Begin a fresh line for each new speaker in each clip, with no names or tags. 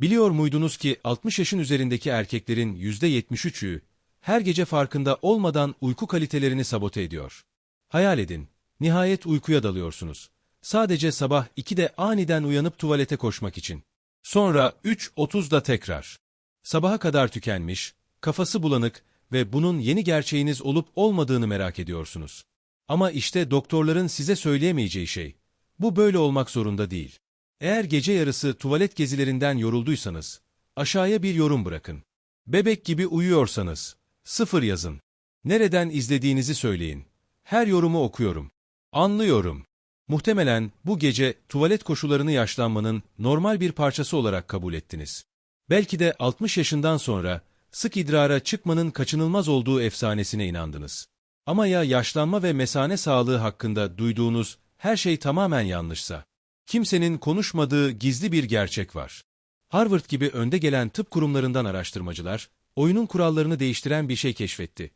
Biliyor muydunuz ki 60 yaşın üzerindeki erkeklerin %73'ü her gece farkında olmadan uyku kalitelerini sabote ediyor. Hayal edin, nihayet uykuya dalıyorsunuz. Sadece sabah 2'de aniden uyanıp tuvalete koşmak için. Sonra 3.30'da tekrar. Sabaha kadar tükenmiş, kafası bulanık ve bunun yeni gerçeğiniz olup olmadığını merak ediyorsunuz. Ama işte doktorların size söyleyemeyeceği şey. Bu böyle olmak zorunda değil. Eğer gece yarısı tuvalet gezilerinden yorulduysanız, aşağıya bir yorum bırakın. Bebek gibi uyuyorsanız, sıfır yazın. Nereden izlediğinizi söyleyin. Her yorumu okuyorum. Anlıyorum. Muhtemelen bu gece tuvalet koşularını yaşlanmanın normal bir parçası olarak kabul ettiniz. Belki de 60 yaşından sonra sık idrara çıkmanın kaçınılmaz olduğu efsanesine inandınız. Ama ya yaşlanma ve mesane sağlığı hakkında duyduğunuz her şey tamamen yanlışsa? Kimsenin konuşmadığı gizli bir gerçek var. Harvard gibi önde gelen tıp kurumlarından araştırmacılar, oyunun kurallarını değiştiren bir şey keşfetti.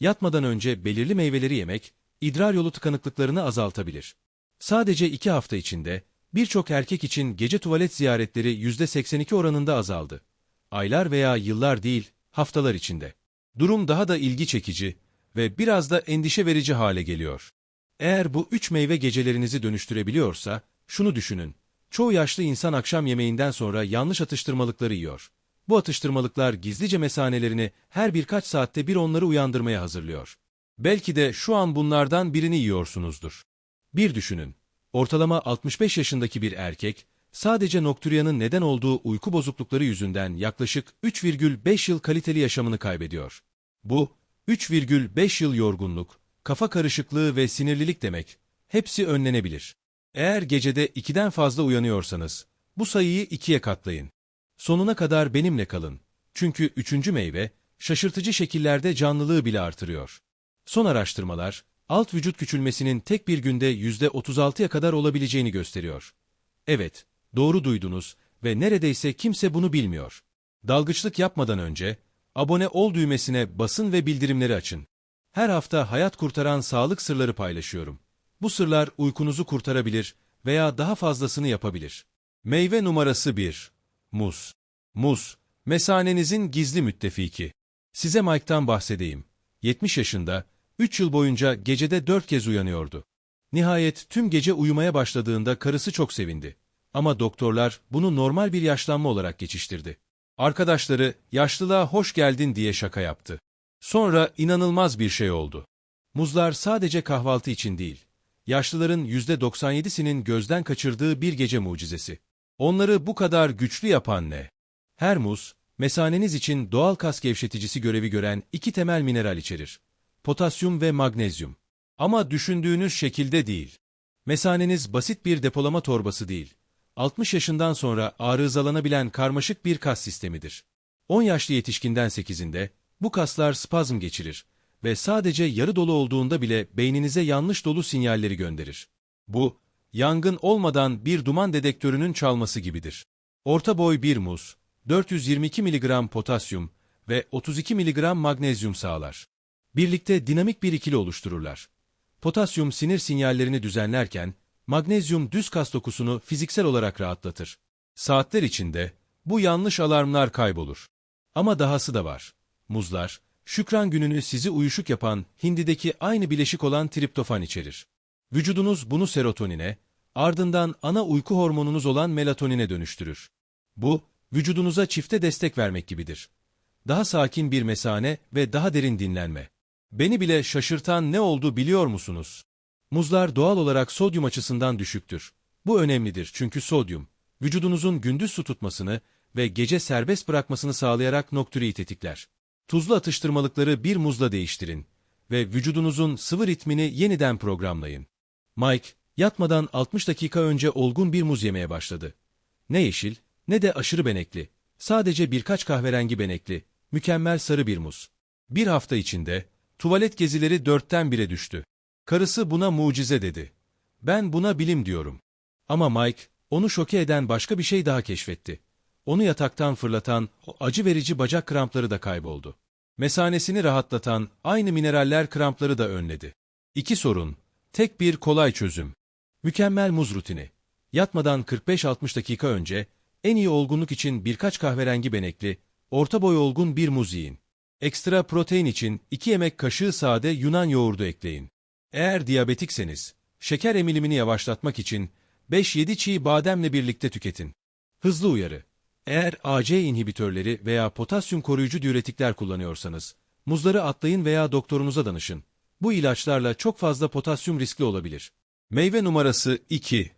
Yatmadan önce belirli meyveleri yemek, idrar yolu tıkanıklıklarını azaltabilir. Sadece iki hafta içinde, birçok erkek için gece tuvalet ziyaretleri %82 oranında azaldı. Aylar veya yıllar değil, haftalar içinde. Durum daha da ilgi çekici ve biraz da endişe verici hale geliyor. Eğer bu üç meyve gecelerinizi dönüştürebiliyorsa, şunu düşünün. Çoğu yaşlı insan akşam yemeğinden sonra yanlış atıştırmalıkları yiyor. Bu atıştırmalıklar gizlice mesanelerini her birkaç saatte bir onları uyandırmaya hazırlıyor. Belki de şu an bunlardan birini yiyorsunuzdur. Bir düşünün. Ortalama 65 yaşındaki bir erkek, sadece nokturiyanın neden olduğu uyku bozuklukları yüzünden yaklaşık 3,5 yıl kaliteli yaşamını kaybediyor. Bu, 3,5 yıl yorgunluk, kafa karışıklığı ve sinirlilik demek. Hepsi önlenebilir. Eğer gecede ikiden fazla uyanıyorsanız, bu sayıyı ikiye katlayın. Sonuna kadar benimle kalın. Çünkü üçüncü meyve, şaşırtıcı şekillerde canlılığı bile artırıyor. Son araştırmalar, alt vücut küçülmesinin tek bir günde %36'ya kadar olabileceğini gösteriyor. Evet, doğru duydunuz ve neredeyse kimse bunu bilmiyor. Dalgıçlık yapmadan önce, abone ol düğmesine basın ve bildirimleri açın. Her hafta hayat kurtaran sağlık sırları paylaşıyorum. Bu sırlar uykunuzu kurtarabilir veya daha fazlasını yapabilir. Meyve numarası 1. Muz. Muz, mesanenizin gizli müttefiki. Size Mike'tan bahsedeyim. 70 yaşında, 3 yıl boyunca gecede 4 kez uyanıyordu. Nihayet tüm gece uyumaya başladığında karısı çok sevindi. Ama doktorlar bunu normal bir yaşlanma olarak geçiştirdi. Arkadaşları yaşlılığa hoş geldin diye şaka yaptı. Sonra inanılmaz bir şey oldu. Muzlar sadece kahvaltı için değil, yaşlıların %97'sinin gözden kaçırdığı bir gece mucizesi. Onları bu kadar güçlü yapan ne? Her muz, mesaneniz için doğal kas gevşeticisi görevi gören iki temel mineral içerir. Potasyum ve magnezyum. Ama düşündüğünüz şekilde değil. Mesaneniz basit bir depolama torbası değil. 60 yaşından sonra arızalanabilen karmaşık bir kas sistemidir. 10 yaşlı yetişkinden 8'inde bu kaslar spazm geçirir ve sadece yarı dolu olduğunda bile beyninize yanlış dolu sinyalleri gönderir. Bu, yangın olmadan bir duman dedektörünün çalması gibidir. Orta boy bir muz, 422 mg potasyum ve 32 mg magnezyum sağlar. Birlikte dinamik bir ikili oluştururlar. Potasyum sinir sinyallerini düzenlerken, magnezyum düz kas dokusunu fiziksel olarak rahatlatır. Saatler içinde bu yanlış alarmlar kaybolur. Ama dahası da var. Muzlar, Şükran gününü sizi uyuşuk yapan hindideki aynı bileşik olan triptofan içerir. Vücudunuz bunu serotonine, ardından ana uyku hormonunuz olan melatonine dönüştürür. Bu, vücudunuza çifte destek vermek gibidir. Daha sakin bir mesane ve daha derin dinlenme. Beni bile şaşırtan ne oldu biliyor musunuz? Muzlar doğal olarak sodyum açısından düşüktür. Bu önemlidir çünkü sodyum, vücudunuzun gündüz su tutmasını ve gece serbest bırakmasını sağlayarak nokturiyi tetikler. Tuzlu atıştırmalıkları bir muzla değiştirin ve vücudunuzun sıvı ritmini yeniden programlayın. Mike, yatmadan 60 dakika önce olgun bir muz yemeye başladı. Ne yeşil, ne de aşırı benekli, sadece birkaç kahverengi benekli, mükemmel sarı bir muz. Bir hafta içinde, tuvalet gezileri dörtten bire düştü. Karısı buna mucize dedi. Ben buna bilim diyorum. Ama Mike, onu şoke eden başka bir şey daha keşfetti. Onu yataktan fırlatan o acı verici bacak krampları da kayboldu. Mesanesini rahatlatan aynı mineraller krampları da önledi. İki sorun, tek bir kolay çözüm. Mükemmel muz rutini. Yatmadan 45-60 dakika önce En iyi olgunluk için birkaç kahverengi benekli, orta boy olgun bir muz yiyin. Ekstra protein için 2 yemek kaşığı sade Yunan yoğurdu ekleyin. Eğer diyabetikseniz, şeker emilimini yavaşlatmak için 5-7 çiğ bademle birlikte tüketin. Hızlı uyarı. Eğer AC inhibitörleri veya potasyum koruyucu diüretikler kullanıyorsanız, muzları atlayın veya doktorunuza danışın. Bu ilaçlarla çok fazla potasyum riskli olabilir. Meyve numarası 2.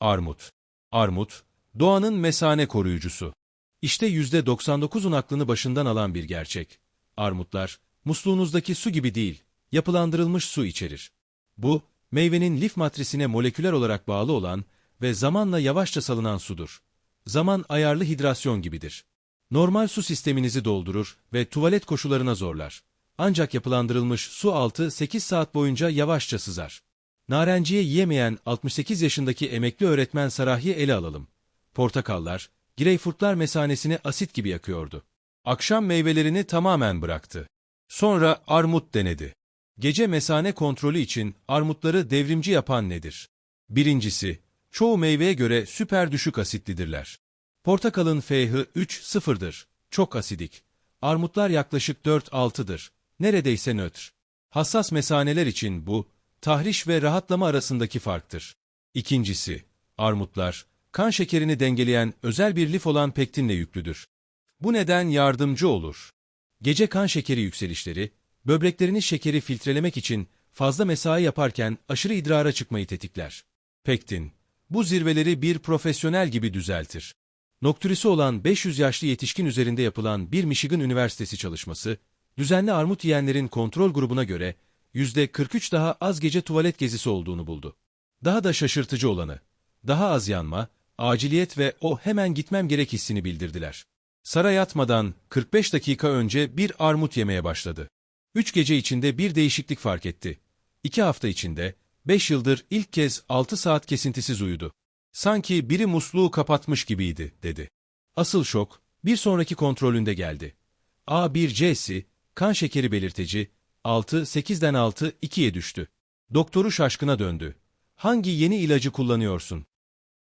Armut. Armut, doğanın mesane koruyucusu. İşte %99'un aklını başından alan bir gerçek. Armutlar, musluğunuzdaki su gibi değil, yapılandırılmış su içerir. Bu, meyvenin lif matrisine moleküler olarak bağlı olan ve zamanla yavaşça salınan sudur. Zaman ayarlı hidrasyon gibidir. Normal su sisteminizi doldurur ve tuvalet koşularına zorlar. Ancak yapılandırılmış su altı 8 saat boyunca yavaşça sızar. Narenciye yiyemeyen 68 yaşındaki emekli öğretmen Sarah'ı ele alalım. Portakallar, greyfurtlar mesanesini asit gibi yakıyordu. Akşam meyvelerini tamamen bıraktı. Sonra armut denedi. Gece mesane kontrolü için armutları devrimci yapan nedir? Birincisi, çoğu meyveye göre süper düşük asitlidirler. Portakalın pH 3-0'dır. Çok asidik. Armutlar yaklaşık 4-6'dır. Neredeyse nötr. Hassas mesaneler için bu, tahriş ve rahatlama arasındaki farktır. İkincisi, armutlar, kan şekerini dengeleyen özel bir lif olan pektinle yüklüdür. Bu neden yardımcı olur. Gece kan şekeri yükselişleri, böbrekleriniz şekeri filtrelemek için fazla mesai yaparken aşırı idrara çıkmayı tetikler. Pektin, bu zirveleri bir profesyonel gibi düzeltir. Noktürisi olan 500 yaşlı yetişkin üzerinde yapılan bir Michigan Üniversitesi çalışması, düzenli armut yiyenlerin kontrol grubuna göre %43 daha az gece tuvalet gezisi olduğunu buldu. Daha da şaşırtıcı olanı, daha az yanma, aciliyet ve o hemen gitmem gerek hissini bildirdiler. Sara yatmadan 45 dakika önce bir armut yemeye başladı. Üç gece içinde bir değişiklik fark etti. İki hafta içinde, beş yıldır ilk kez altı saat kesintisiz uyudu. Sanki biri musluğu kapatmış gibiydi, dedi. Asıl şok, bir sonraki kontrolünde geldi. A1C'si, kan şekeri belirteci, 6-8'den 6-2'ye düştü. Doktoru şaşkına döndü. Hangi yeni ilacı kullanıyorsun?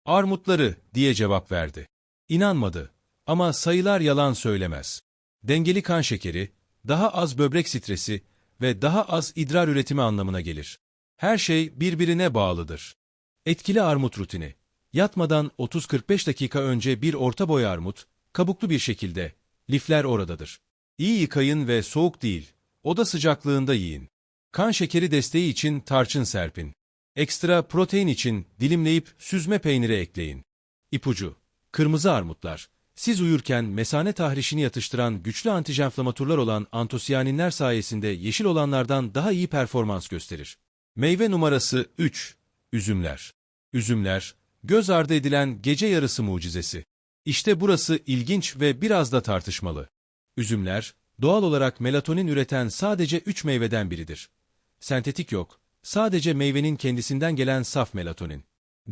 Armutları, diye cevap verdi. İnanmadı. Ama sayılar yalan söylemez. Dengeli kan şekeri, daha az böbrek stresi ve daha az idrar üretimi anlamına gelir. Her şey birbirine bağlıdır. Etkili armut rutini. Yatmadan 30-45 dakika önce bir orta boy armut, kabuklu bir şekilde, lifler oradadır. İyi yıkayın ve soğuk değil, oda sıcaklığında yiyin. Kan şekeri desteği için tarçın serpin. Ekstra protein için dilimleyip süzme peyniri ekleyin. İpucu, kırmızı armutlar, siz uyurken mesane tahrişini yatıştıran güçlü antijenflamaturlar olan antosiyaninler sayesinde yeşil olanlardan daha iyi performans gösterir. Meyve numarası 3. Üzümler. Üzümler, göz ardı edilen gece yarısı mucizesi. İşte burası ilginç ve biraz da tartışmalı. Üzümler, doğal olarak melatonin üreten sadece 3 meyveden biridir. Sentetik yok, sadece meyvenin kendisinden gelen saf melatonin.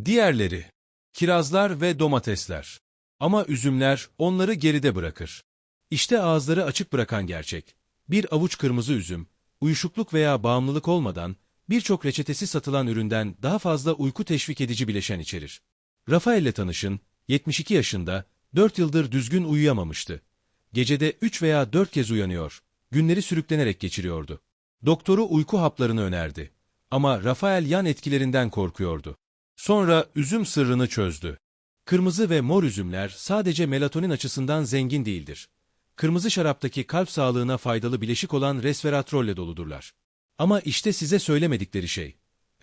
Diğerleri, kirazlar ve domatesler. Ama üzümler onları geride bırakır. İşte ağızları açık bırakan gerçek. Bir avuç kırmızı üzüm, uyuşukluk veya bağımlılık olmadan birçok reçetesi satılan üründen daha fazla uyku teşvik edici bileşen içerir. Rafael'le tanışın, 72 yaşında, 4 yıldır düzgün uyuyamamıştı. Gecede 3 veya 4 kez uyanıyor, günleri sürüklenerek geçiriyordu. Doktoru uyku haplarını önerdi. Ama Rafael yan etkilerinden korkuyordu. Sonra üzüm sırrını çözdü. Kırmızı ve mor üzümler sadece melatonin açısından zengin değildir. Kırmızı şaraptaki kalp sağlığına faydalı bileşik olan resveratrolle doludurlar. Ama işte size söylemedikleri şey.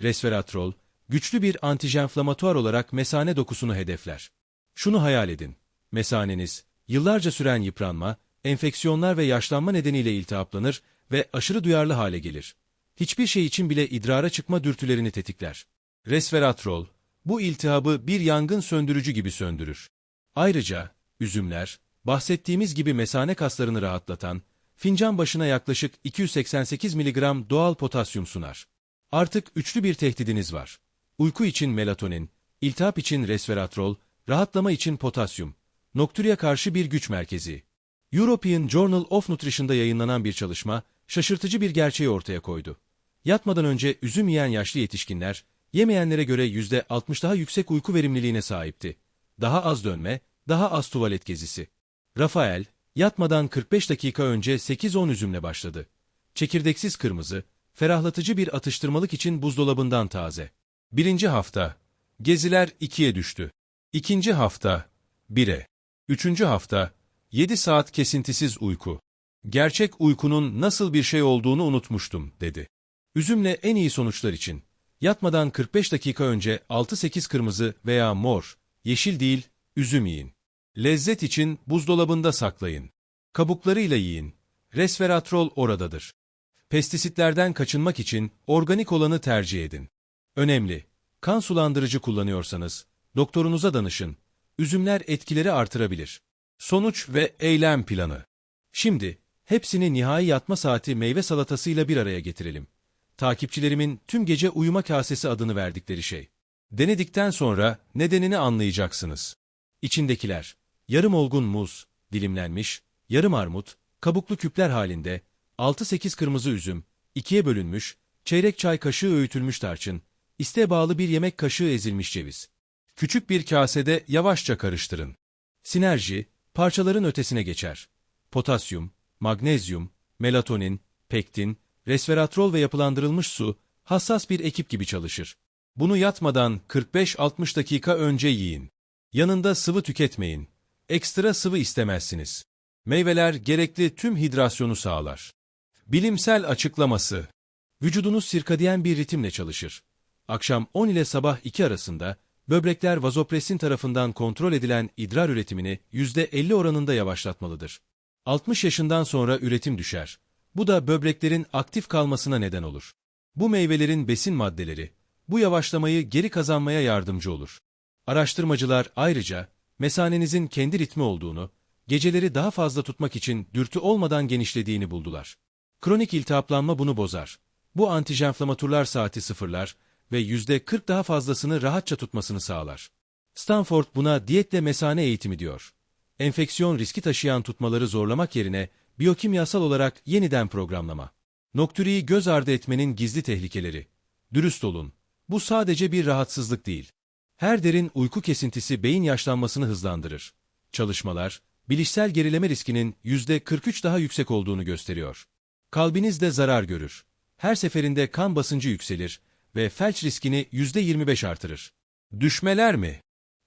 Resveratrol, güçlü bir antijenflamatuar olarak mesane dokusunu hedefler. Şunu hayal edin. Mesaneniz, yıllarca süren yıpranma, enfeksiyonlar ve yaşlanma nedeniyle iltihaplanır ve aşırı duyarlı hale gelir. Hiçbir şey için bile idrara çıkma dürtülerini tetikler. Resveratrol, bu iltihabı bir yangın söndürücü gibi söndürür. Ayrıca, üzümler, bahsettiğimiz gibi mesane kaslarını rahatlatan, fincan başına yaklaşık 288 mg doğal potasyum sunar. Artık üçlü bir tehdidiniz var. Uyku için melatonin, iltihap için resveratrol, rahatlama için potasyum. Noktürya karşı bir güç merkezi. European Journal of Nutrition'da yayınlanan bir çalışma, şaşırtıcı bir gerçeği ortaya koydu. Yatmadan önce üzüm yiyen yaşlı yetişkinler, yemeyenlere göre %60 daha yüksek uyku verimliliğine sahipti. Daha az dönme, daha az tuvalet gezisi. Rafael, yatmadan 45 dakika önce 8-10 üzümle başladı. Çekirdeksiz kırmızı, ferahlatıcı bir atıştırmalık için buzdolabından taze. Birinci hafta, geziler 2'ye düştü. İkinci hafta, 1'e. Üçüncü hafta, 7 saat kesintisiz uyku. Gerçek uykunun nasıl bir şey olduğunu unutmuştum, dedi. Üzümle en iyi sonuçlar için. Yatmadan 45 dakika önce 6-8 kırmızı veya mor, yeşil değil, üzüm yiyin. Lezzet için buzdolabında saklayın. Kabuklarıyla yiyin. Resveratrol oradadır. Pestisitlerden kaçınmak için organik olanı tercih edin. Önemli. Kan sulandırıcı kullanıyorsanız, doktorunuza danışın. Üzümler etkileri artırabilir. Sonuç ve eylem planı. Şimdi, hepsini nihai yatma saati meyve salatasıyla bir araya getirelim. Takipçilerimin tüm gece uyuma kasesi adını verdikleri şey. Denedikten sonra nedenini anlayacaksınız. İçindekiler, yarım olgun muz, dilimlenmiş, yarım armut, kabuklu küpler halinde, 6-8 kırmızı üzüm, ikiye bölünmüş, çeyrek çay kaşığı öğütülmüş tarçın, isteğe bağlı bir yemek kaşığı ezilmiş ceviz. Küçük bir kasede yavaşça karıştırın. Sinerji, parçaların ötesine geçer. Potasyum, magnezyum, melatonin, pektin, resveratrol ve yapılandırılmış su, hassas bir ekip gibi çalışır. Bunu yatmadan 45-60 dakika önce yiyin. Yanında sıvı tüketmeyin. Ekstra sıvı istemezsiniz. Meyveler gerekli tüm hidrasyonu sağlar. Bilimsel açıklaması. Vücudunuz sirkadiyen bir ritimle çalışır. Akşam 10 ile sabah 2 arasında böbrekler vazopresin tarafından kontrol edilen idrar üretimini %50 oranında yavaşlatmalıdır. 60 yaşından sonra üretim düşer. Bu da böbreklerin aktif kalmasına neden olur. Bu meyvelerin besin maddeleri, bu yavaşlamayı geri kazanmaya yardımcı olur. Araştırmacılar ayrıca, mesanenizin kendi ritmi olduğunu, geceleri daha fazla tutmak için dürtü olmadan genişlediğini buldular. Kronik iltihaplanma bunu bozar. Bu antijenflamaturlar saati sıfırlar ve %40 daha fazlasını rahatça tutmasını sağlar. Stanford buna diyetle mesane eğitimi diyor. Enfeksiyon riski taşıyan tutmaları zorlamak yerine biyokimyasal olarak yeniden programlama. Nokturiyi göz ardı etmenin gizli tehlikeleri. Dürüst olun. Bu sadece bir rahatsızlık değil. Her derin uyku kesintisi beyin yaşlanmasını hızlandırır. Çalışmalar, bilişsel gerileme riskinin %43 daha yüksek olduğunu gösteriyor. Kalbiniz de zarar görür. Her seferinde kan basıncı yükselir ve felç riskini %25 artırır. Düşmeler mi?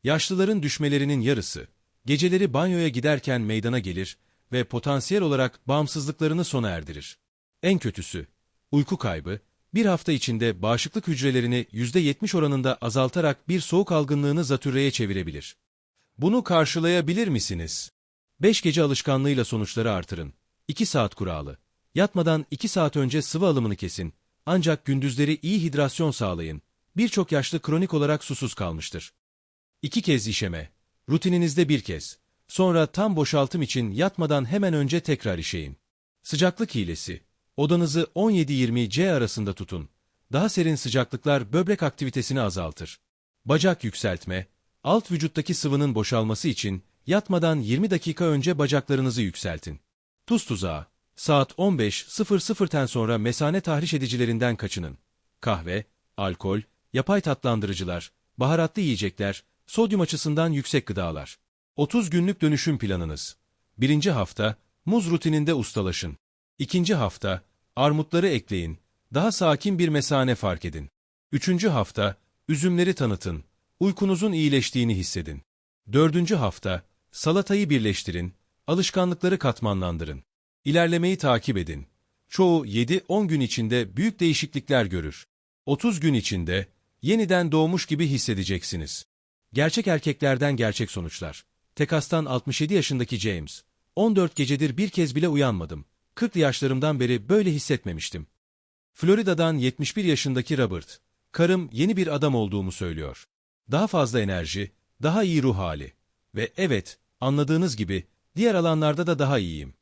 Yaşlıların düşmelerinin yarısı, geceleri banyoya giderken meydana gelir ve potansiyel olarak bağımsızlıklarını sona erdirir. En kötüsü, uyku kaybı, bir hafta içinde bağışıklık hücrelerini %70 oranında azaltarak bir soğuk algınlığını zatürreye çevirebilir. Bunu karşılayabilir misiniz? 5 gece alışkanlığıyla sonuçları artırın. 2 saat kuralı. Yatmadan 2 saat önce sıvı alımını kesin. Ancak gündüzleri iyi hidrasyon sağlayın. Birçok yaşlı kronik olarak susuz kalmıştır. 2 kez işeme. Rutininizde bir kez. Sonra tam boşaltım için yatmadan hemen önce tekrar işeyin. Sıcaklık hilesi. Odanızı 17-20 C arasında tutun. Daha serin sıcaklıklar böbrek aktivitesini azaltır. Bacak yükseltme. Alt vücuttaki sıvının boşalması için yatmadan 20 dakika önce bacaklarınızı yükseltin. Tuz tuzağı. Saat 15.00'ten sonra mesane tahriş edicilerinden kaçının. Kahve, alkol, yapay tatlandırıcılar, baharatlı yiyecekler, sodyum açısından yüksek gıdalar. 30 günlük dönüşüm planınız. Birinci hafta, muz rutininde ustalaşın. İkinci hafta, armutları ekleyin, daha sakin bir mesane fark edin. Üçüncü hafta, üzümleri tanıtın, uykunuzun iyileştiğini hissedin. Dördüncü hafta, salatayı birleştirin, alışkanlıkları katmanlandırın. İlerlemeyi takip edin. Çoğu 7-10 gün içinde büyük değişiklikler görür. 30 gün içinde yeniden doğmuş gibi hissedeceksiniz. Gerçek erkeklerden gerçek sonuçlar. Tekas'tan 67 yaşındaki James. 14 gecedir bir kez bile uyanmadım. 40 yaşlarımdan beri böyle hissetmemiştim. Florida'dan 71 yaşındaki Robert. Karım yeni bir adam olduğumu söylüyor. Daha fazla enerji, daha iyi ruh hali. Ve evet, anladığınız gibi diğer alanlarda da daha iyiyim.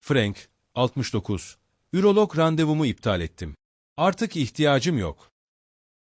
Frank, 69. Ürolog randevumu iptal ettim. Artık ihtiyacım yok.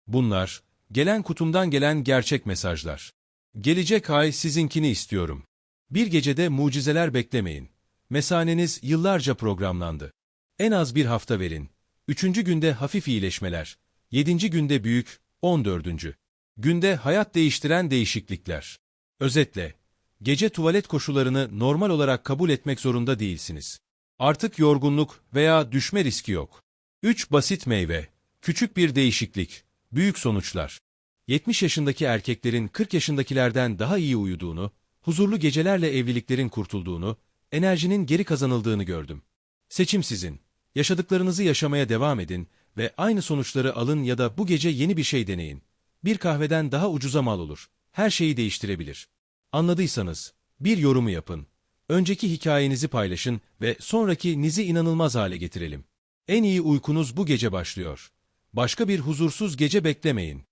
Bunlar, gelen kutumdan gelen gerçek mesajlar. Gelecek ay sizinkini istiyorum. Bir gecede mucizeler beklemeyin. Mesaneniz yıllarca programlandı. En az bir hafta verin. Üçüncü günde hafif iyileşmeler. Yedinci günde büyük, on dördüncü. Günde hayat değiştiren değişiklikler. Özetle, gece tuvalet koşularını normal olarak kabul etmek zorunda değilsiniz. Artık yorgunluk veya düşme riski yok. 3 basit meyve, küçük bir değişiklik, büyük sonuçlar. 70 yaşındaki erkeklerin 40 yaşındakilerden daha iyi uyuduğunu, huzurlu gecelerle evliliklerin kurtulduğunu, enerjinin geri kazanıldığını gördüm. Seçim sizin. Yaşadıklarınızı yaşamaya devam edin ve aynı sonuçları alın ya da bu gece yeni bir şey deneyin. Bir kahveden daha ucuza mal olur. Her şeyi değiştirebilir. Anladıysanız, bir yorumu yapın. Önceki hikayenizi paylaşın ve sonraki nizi inanılmaz hale getirelim. En iyi uykunuz bu gece başlıyor. Başka bir huzursuz gece beklemeyin.